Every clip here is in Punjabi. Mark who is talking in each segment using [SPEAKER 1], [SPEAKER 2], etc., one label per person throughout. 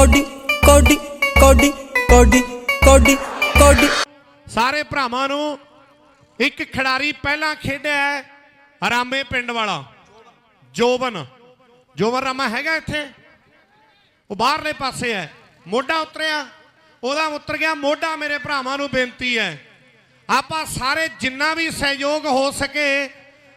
[SPEAKER 1] ਕੋਡੀ ਕੋਡੀ ਕੋਡੀ ਕੋਡੀ ਕੋਡੀ ਕੋਡੀ।
[SPEAKER 2] ਸਾਰੇ ਭਰਾਵਾਂ ਨੂੰ ਇੱਕ ਖਿਡਾਰੀ ਪਹਿਲਾਂ ਖੇਡਿਆ ਹੈ ਰਾਮੇ ਪਿੰਡ ਵਾਲਾ, ਜੋਬਨ। ਜੋਬਨ ਰਾਮਾ ਹੈਗਾ ਇੱਥੇ? ਉਹ ਬਾਹਰਲੇ ਪਾਸੇ ਹੈ। ਮੋਢਾ ਉਤਰਿਆ, ਉਹਦਾ ਉਤਰ ਗਿਆ। ਮੋਢਾ ਮੇਰੇ ਭਰਾਵਾਂ ਨੂੰ ਬੇਨਤੀ ਹੈ, ਆਪਾਂ ਸਾਰੇ ਜਿੰਨਾ ਵੀ ਸਹਿਯੋਗ ਹੋ ਸਕੇ,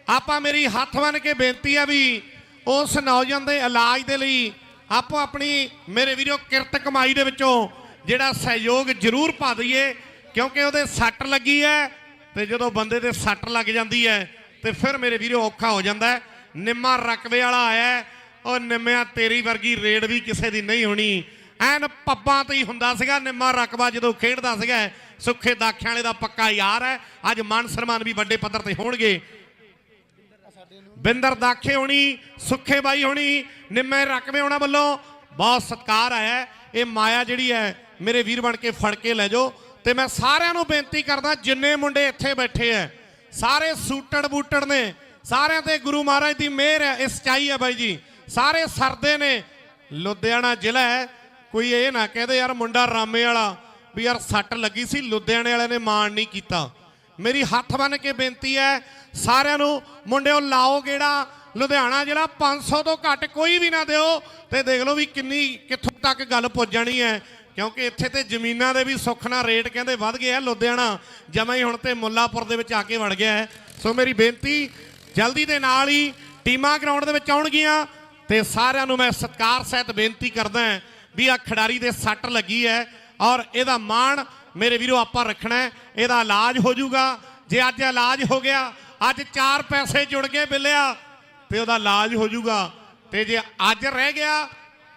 [SPEAKER 2] ਆਪਾਂ ਮੇਰੀ ਹੱਥ ਬੰਨ ਕੇ ਬੇਨਤੀ ਹੈ ਵੀ ਉਸ ਨੌਜਵਾਨ ਦੇ ਇਲਾਜ ਦੇ ਲਈ ਆਪੋ ਆਪਣੀ ਮੇਰੇ ਵੀਰੋ ਕਿਰਤ ਕਮਾਈ ਦੇ ਵਿੱਚੋਂ ਜਿਹੜਾ ਸਹਿਯੋਗ ਜ਼ਰੂਰ ਪਾ ਦਈਏ, ਕਿਉਂਕਿ ਉਹਦੇ ਸੱਟ ਲੱਗੀ ਹੈ ਤੇ ਜਦੋਂ ਬੰਦੇ ਦੇ ਸੱਟ ਲੱਗ ਜਾਂਦੀ ਹੈ ਤੇ ਫਿਰ ਮੇਰੇ ਵੀਰੋ ਔਖਾ ਹੋ ਜਾਂਦਾ ਨਿੰਮਾ ਰਕਬੇ ਵਾਲਾ ਆਇਆ ਉਹ ਨਿੰਮਿਆ ਤੇਰੀ ਵਰਗੀ ਰੇਡ ਵੀ ਕਿਸੇ ਦੀ ਨਹੀਂ ਹੋਣੀ। ਐਨ ਪੱਬਾਂ ਤੇ ਹੀ ਹੁੰਦਾ ਸੀਗਾ, ਨਿੰਮਾ ਰਕਬਾ ਜਦੋਂ ਖੇਡਦਾ ਸੀਗਾ, ਸੁੱਖੇ ਦਾਖਿਆਂ ਵਾਲੇ ਦਾ ਪੱਕਾ ਯਾਰ ਹੈ। ਅੱਜ ਮਾਨ ਸਨਮਾਨ ਵੀ ਵੱਡੇ ਪੱਧਰ ਤੇ ਹੋਣਗੇ। ਬਿੰਦਰ ਦਾਖੇ ਹੋਣੀ, ਸੁੱਖੇ ਬਾਈ ਹੋਣੀ, ਨਿੰਮੇ ਰਕਮੇ ਹੋਣਾ ਵੱਲੋਂ ਬਹੁਤ ਸਤਿਕਾਰ ਆਇਆ ਇਹ ਮਾਇਆ ਜਿਹੜੀ ਹੈ, ਮੇਰੇ ਵੀਰ ਬਣ ਕੇ ਫੜ ਕੇ ਲੈ ਜਾਓ। ਤੇ ਮੈਂ ਸਾਰਿਆਂ ਨੂੰ ਬੇਨਤੀ ਕਰਦਾ, ਜਿੰਨੇ ਮੁੰਡੇ ਇੱਥੇ ਬੈਠੇ ਐ ਸਾਰੇ ਸੂਟੜ ਬੂਟੜ ਨੇ, ਸਾਰਿਆਂ ਤੇ ਗੁਰੂ ਮਹਾਰਾਜ ਦੀ ਮਿਹਰ ਹੈ, ਇਹ ਸਚਾਈ ਹੈ ਬਾਈ ਜੀ। ਸਾਰੇ ਸਰਦੇ ਨੇ। ਲੁਧਿਆਣਾ ਜ਼ਿਲ੍ਹਾ ਹੈ, ਕੋਈ ਇਹ ਨਾ ਕਹਦੇ ਯਾਰ ਮੁੰਡਾ ਰਾਮੇ ਵਾਲਾ ਵੀ ਯਾਰ ਸੱਟ ਲੱਗੀ ਸੀ, ਲੁਧਿਆਣੇ ਵਾਲਿਆਂ ਨੇ ਮਾਣ ਨਹੀਂ ਕੀਤਾ। ਮੇਰੀ ਹੱਥ ਬੰਨ ਕੇ ਬੇਨਤੀ ਹੈ, ਸਾਰਿਆਂ ਨੂੰ, ਮੁੰਡਿਓ ਲਾਓ ਗੇੜਾ। ਲੁਧਿਆਣਾ ਜਿਹੜਾ 500 ਤੋਂ ਘੱਟ ਕੋਈ ਵੀ ਨਾ ਦਿਓ ਤੇ ਦੇਖ ਲਓ ਵੀ ਕਿੰਨੀ, ਕਿੱਥੋਂ ਤੱਕ ਗੱਲ ਪੁੱਜ ਜਾਣੀ ਹੈ। ਕਿਉਂਕਿ ਇੱਥੇ ਤੇ ਜ਼ਮੀਨਾਂ ਦੇ ਵੀ ਸੁੱਖ ਨਾਲ ਰੇਟ ਕਹਿੰਦੇ ਵੱਧ ਗਏ ਆ, ਲੁਧਿਆਣਾ ਜਮਾਂ ਹੀ ਹੁਣ ਤੇ ਮੁੱਲਾਪੁਰ ਦੇ ਵਿੱਚ ਆ ਕੇ ਵੜ ਗਿਆ ਹੈ। ਸੋ ਮੇਰੀ ਬੇਨਤੀ, ਜਲਦੀ ਦੇ ਨਾਲ ਹੀ ਟੀਮਾਂ ਗਰਾਊਂਡ ਦੇ ਵਿੱਚ ਆਉਣਗੀਆਂ ਤੇ ਸਾਰਿਆਂ ਨੂੰ ਮੈਂ ਸਤਿਕਾਰ ਸਹਿਤ ਬੇਨਤੀ ਕਰਦਾ ਵੀ ਆ ਖਿਡਾਰੀ ਦੇ ਸੱਟ ਲੱਗੀ ਹੈ ਔਰ ਇਹਦਾ ਮਾਣ ਮੇਰੇ ਵੀਰੋ, ਆਪਾਂ ਰੱਖਣਾ ਇਹਦਾ ਇਲਾਜ ਹੋ ਜਾਊਗਾ। ਜੇ ਅੱਜ ਇਲਾਜ ਹੋ ਗਿਆ, ਅੱਜ ਚਾਰ ਪੈਸੇ ਜੁੜ ਗਏ ਬਿੱਲਿਆ, ਤੇ ਉਹਦਾ ਇਲਾਜ ਹੋ ਜਾਊਗਾ। ਤੇ ਜੇ ਅੱਜ ਰਹਿ ਗਿਆ,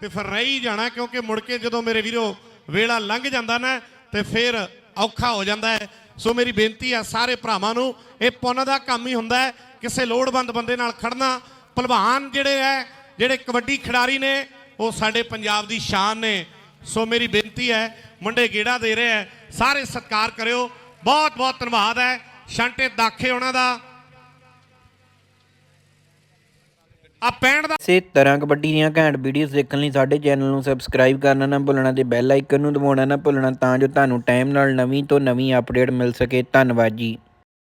[SPEAKER 2] ਤੇ ਫਿਰ ਰਹੀ ਜਾਣਾ, ਕਿਉਂਕਿ ਮੁੜ ਕੇ ਜਦੋਂ ਮੇਰੇ ਵੀਰੋ ਵੇਲਾ ਲੰਘ ਜਾਂਦਾ ਨਾ, ਤੇ ਫਿਰ ਔਖਾ ਹੋ ਜਾਂਦਾ ਹੈ। ਸੋ ਮੇਰੀ ਬੇਨਤੀ ਹੈ ਸਾਰੇ ਭਰਾਵਾਂ ਨੂੰ, ਇਹ ਪੁੰਨ ਦਾ ਕੰਮ ਹੀ ਹੁੰਦਾ ਹੈ, ਕਿਸੇ ਲੋੜਵੰਦ ਬੰਦੇ ਨਾਲ ਖੜਨਾ। ਭਲਵਾਨ ਜਿਹੜੇ ਹੈ, ਜਿਹੜੇ ਕਬੱਡੀ ਖਿਡਾਰੀ ਨੇ, ਉਹ ਸਾਡੇ ਪੰਜਾਬ ਦੀ ਸ਼ਾਨ ਨੇ। ਸੋ ਮੇਰੀ ਬੇਨਤੀ ਹੈ, ਮੁੰਡੇ ਗੇੜਾ ਦੇ ਰਹੇ ਹੈ, ਸਾਰੇ ਸਤਿਕਾਰ ਕਰਿਓ। ਬਹੁਤ ਬਹੁਤ ਧੰਨਵਾਦ ਹੈ। ਸ਼ੰਟੇ ਦਾਖੇ ਉਹਨਾਂ ਦਾ। ਆ ਪੈਣ ਦਾ
[SPEAKER 3] ਇਸੇ ਤਰ੍ਹਾਂ ਕਬੱਡੀ ਦੀਆਂ ਘੈਂਟ ਵੀਡੀਓਜ਼ ਦੇਖਣ ਲਈ ਸਾਡੇ ਚੈਨਲ ਨੂੰ ਸਬਸਕ੍ਰਾਈਬ ਕਰਨਾ ਨਾ ਭੁੱਲਣਾ ਤੇ ਬੈਲ ਆਈਕਨ ਨੂੰ ਦਬਾਉਣਾ ਨਾ ਭੁੱਲਣਾ ਤਾਂ ਜੋ ਤੁਹਾਨੂੰ ਟਾਈਮ ਨਾਲ ਨਵੀਂ ਤੋਂ ਨਵੀਂ ਅਪਡੇਟ ਮਿਲ ਸਕੇ। ਧੰਨਵਾਦ ਜੀ।